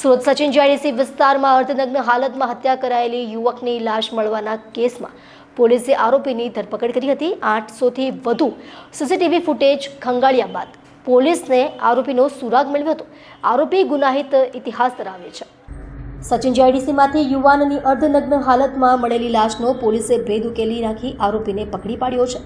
Surat Sachin GIDC વિસ્તારમાં અર્ધનગ્ન હાલતમાં હત્યા કરાયેલી યુવકની લાશ મળવાના કેસમાં પોલીસે આરોપીની ધરપકડ કરી હતી. આઠસોથી વધુ સીસીટીવી ફૂટેજ ખંગાળ્યા બાદ પોલીસને આરોપીનો સુરાગ મળ્યો હતો. આરોપી ગુનાહિત ઇતિહાસ ધરાવે છે. સચિન જીઆઈડીસીમાંથી યુવાનની અર્ધનગ્ન હાલતમાં મળેલી લાશનો પોલીસે ભેદ ઉકેલી નાખી આરોપીને પકડી પાડ્યો છે.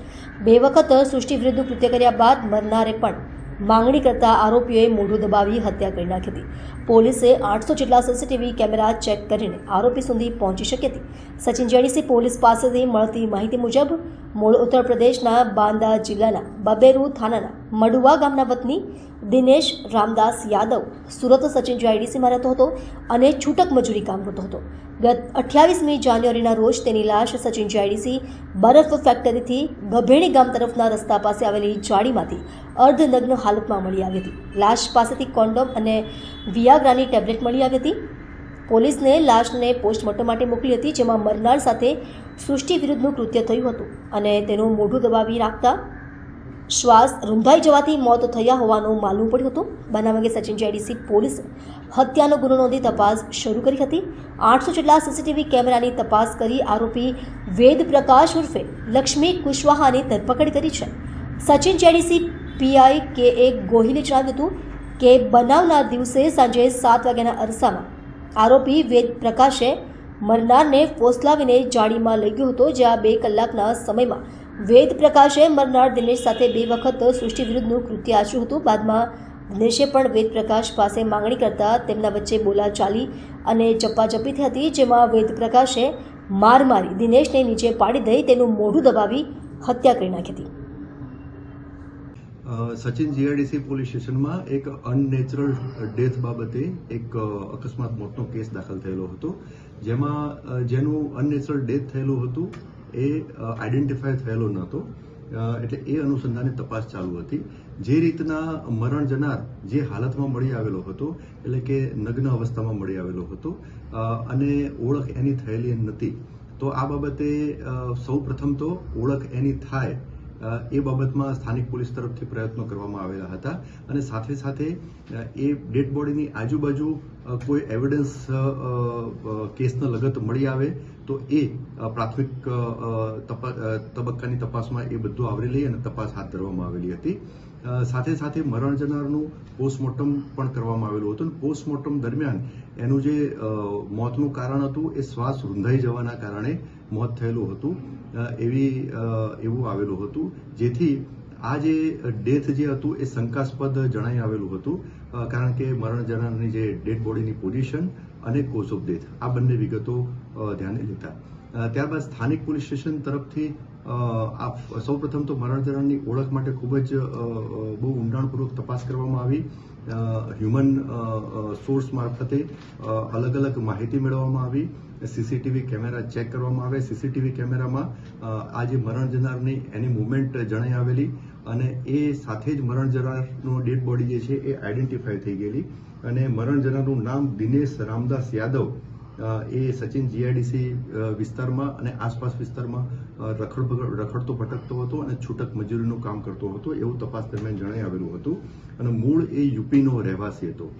બે વખત સૃષ્ટિ વિરુદ્ધ કૃત્ય કર્યા બાદ મરનારે પણ માંગણી કરતા આરોપીઓએ મોઢું દબાવી હત્યા કરી નાખી હતી. પોલીસે આઠસો જેટલા સીસીટીવી કેમેરા ચેક કરીને આરોપી સુધી પહોંચી શકી હતી. સચિન જેડીસી પોલીસ પાસેથી મળતી માહિતી મુજબ મૂળ ઉત્તર પ્રદેશના બાંદા જિલ્લાના બબેરુ થાનાના મડુવા ગામના વતની દિનેશ રામદાસ યાદવ સુરત સચિન જીઆઈડીસીમાં રહેતો હતો અને છૂટક મજૂરી કામ કરતો હતો. ગત અઠ્યાવીસમી જાન્યુઆરીના રોજ તેની લાશ સચિન જીઆઈડીસી બરફ ફેક્ટરીથી ગભેણી ગામ તરફના રસ્તા પાસે આવેલી જાળીમાંથી અર્ધનગ્ન હાલતમાં મળી આવી હતી. લાશ પાસેથી કોન્ડોમ અને વિયાગ્રાની ટેબ્લેટ મળી આવી હતી. પોલીસને લાશને પોસ્ટમોર્ટમ માટે મોકલી હતી, જેમાં મરનાર સાથે સૃષ્ટિ વિરુદ્ધનું કૃત્ય થયું હતું અને તેનું મોઢું દબાવી રાખતા શ્વાસ રૂંધાઈ જવાથી મોત થયા હોવાનું માલુમ પડ્યું હતું. બનાવ અંગે સચિન જેડીસી પોલીસ હત્યાનો ગુનો નોંધી તપાસ શરૂ કરી હતી. આઠસો જેટલા સીસીટીવી કેમેરાની તપાસ કરી આરોપી વેદ પ્રકાશ ઉર્ફે લક્ષ્મી કુશવાહાની ધરપકડ કરી છે. સચિન જેડીસી પીઆઈ કે એ ગોહિલે જણાવ્યું હતું કે બનાવના દિવસે સાંજે સાત વાગ્યાના અરસામાં આરોપી વેદ પ્રકાશે મરનારને ફોસલાવીને જાળીમાં લઈ ગયો હતો જ્યાં બે કલાકના સમયમાં વેદ પ્રકાશે મરનાર દિનેશ સાથે બે વખત સૃષ્ટિ વિરુદ્ધનું કૃત્ય આચ્યું હતું. બાદમાં દિનેશે પણ વેદ પ્રકાશ પાસે માંગણી કરતા તેમના વચ્ચે બોલા ચાલી અને જપ્પાજપ્પી થઈ હતી, જેમાં વેદ પ્રકાશે માર મારી દિનેશને નીચે પાડી દઈ તેનું મોઢું દબાવી હત્યા કરી નાખી હતી. સચિન જીઆઈડીસી પોલીસ સ્ટેશનમાં એક અનનેચરલ ડેથ બાબતે એક અકસ્માત મોતનો કેસ દાખલ થયેલો હતો. જેમાં જેનું અનનેચરલ ડેથ થયેલું હતું એ આઈડેન્ટિફાય થયેલો નહોતો. એટલે એ અનુસંધાને તપાસ ચાલુ હતી. જે રીતના મરણ જનાર જે હાલતમાં મળી આવેલો હતો, એટલે કે નગ્ન અવસ્થામાં મળી આવેલો હતો અને ઓળખ એની થયેલી નથી. તો આ બાબતે સૌ પ્રથમ તો ઓળખ એની થાય એ બાબતમાં સ્થાનિક પોલીસ તરફથી પ્રયત્નો કરવામાં આવેલા હતા અને સાથે સાથે એ ડેડ બોડીની આજુબાજુ કોઈ એવિડન્સ કેસના લગત મળી આવે તો એ પ્રાથમિક તબક્કાની તપાસમાં એ બધું આવરી લઈ અને તપાસ હાથ ધરવામાં આવેલી હતી. સાથે સાથે મરણ જનારનું પોસ્ટમોર્ટમ પણ કરવામાં આવેલું હતું. પોસ્ટમોર્ટમ દરમિયાન એનું જે મોતનું કારણ હતું એ શ્વાસ રૂંધાઈ જવાના કારણે મોત થયેલું હતું. એવી એવું આવેલું હતું. જેથી આ જે ડેથ જે હતું એ શંકાસ્પદ જણાઈ આવેલું હતું કારણ કે મરણ જનારની જે ડેડ બોડીની પોઝિશન અને કોઝ ઓફ ડેથ આ બંને વિગતો ધ્યાને લેતા. ત્યારબાદ સ્થાનિક પોલીસ સ્ટેશન તરફથી આ સૌપ્રથમ તો મરણ જનારની ઓળખ માટે ખૂબ જ બહુ ઊંડાણપૂર્વક તપાસ કરવામાં આવી. હ્યુમન સોર્સ મારફતે અલગ અલગ માહિતી મેળવવામાં આવી. સીસીટીવી કેમેરા ચેક કરવામાં આવે. સીસીટીવી કેમેરામાં આ જે મરણ જનારની એની મુવમેન્ટ જણાઈ આવેલી અને એ સાથે જ મરણ જનારનો ડેડ બોડી જે છે એ આઈડેન્ટિફાઈ થઈ ગયેલી. અને મરણ જનારનું નામ દિનેશ રામદાસ યાદવ એ સચિન જીઆઈડીસી વિસ્તારમાં અને આસપાસ વિસ્તારમાં રખડ રખડતો ભટકતો હતો અને છૂટક મજૂરીનું કામ કરતો હતો. એવું તપાસ દરમિયાન જણાઈ આવેલું હતું. અને મૂળ એ યુપીનો રહેવાસી હતો.